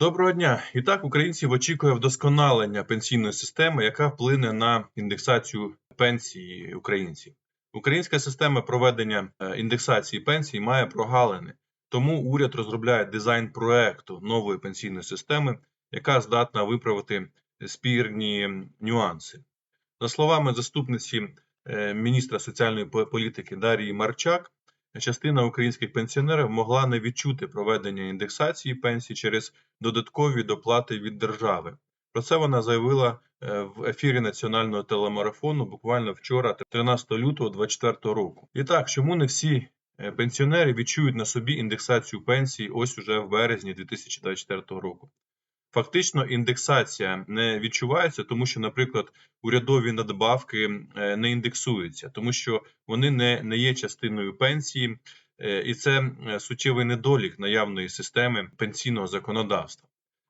Доброго дня! І так, українців очікує вдосконалення пенсійної системи, яка вплине на індексацію пенсії українців. Українська система проведення е, індексації пенсій має прогалини, тому уряд розробляє дизайн проекту нової пенсійної системи, яка здатна виправити спірні нюанси. За словами заступниці е, міністра соціальної політики Дарії Марчак, частина українських пенсіонерів могла не відчути проведення індексації пенсій через додаткові доплати від держави. Про це вона заявила е, в ефірі національного телемарафону буквально вчора, 13 лютого 2024 року. І так, чому не всі е, пенсіонери відчують на собі індексацію пенсій ось уже в березні 2024 року? Фактично, індексація не відчувається, тому що, наприклад, урядові надбавки е, не індексуються, тому що вони не, не є частиною пенсії, е, і це е, суттєвий недолік наявної системи пенсійного законодавства.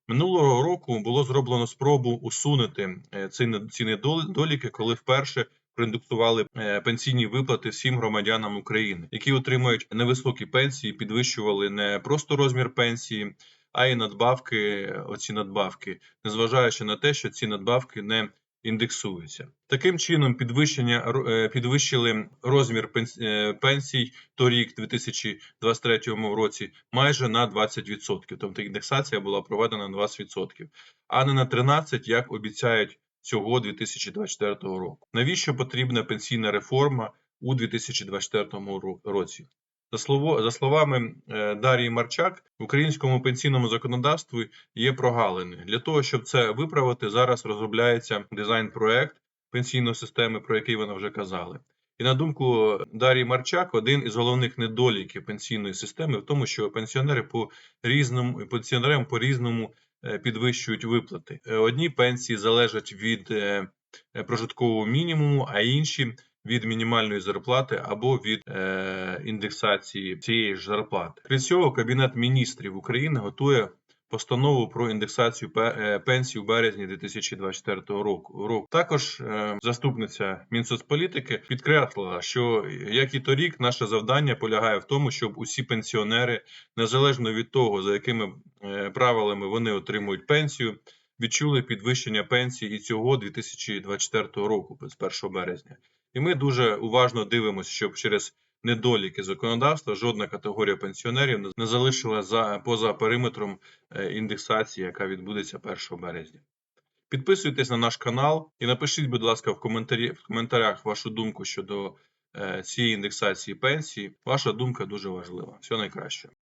Минулого року було зроблено спробу усунути ці не- ці недоліки, коли вперше проіндексували пенсійні виплати всім громадянам України, які отримують невисокі пенсії, підвищували не просто розмір пенсії, а й надбавки, оці надбавки, незважаючи на те, що ці надбавки не індексуються. Таким чином, підвищення е, підвищили розмір е, пенсій торік, 2023 році, майже на 20%. Тобто індексація була проведена на 20%, а не на 13%, як обіцяють цього 2024 року. Навіщо потрібна пенсійна реформа у 2024 ро- році? За, словами е, Дарії Марчак, в українському пенсійному законодавстві є прогалини. Для того, щоб це виправити, зараз розробляється дизайн-проект пенсійної системи, про який вона вже казали. І на думку Дарії Марчак, один із головних недоліків пенсійної системи в тому, що пенсіонери по різному пенсіонерам по різному е, підвищують виплати. Е, Одні пенсії залежать від прожиткового мінімуму, а інші від мінімальної зарплати або від е, індексації цієї ж зарплати. Крім цього, Кабінет міністрів України готує постанову про індексацію е, пенсій у березні 2024 року. Також е, заступниця Мінсоцполітики підкреслила, що як і торік, наше завдання полягає в тому, щоб усі пенсіонери, незалежно від того, за якими е, правилами вони отримують пенсію, відчули підвищення пенсій і цього 2024 року з 1 березня. І ми дуже уважно дивимося, щоб через недоліки законодавства жодна категорія пенсіонерів не- залишила за поза периметром е, індексації, яка відбудеться 1 березня. Підписуйтесь на наш канал і напишіть, будь ласка, в, коментарі, в коментарях вашу думку щодо е, цієї індексації пенсії. Ваша думка дуже важлива. Всього найкращого.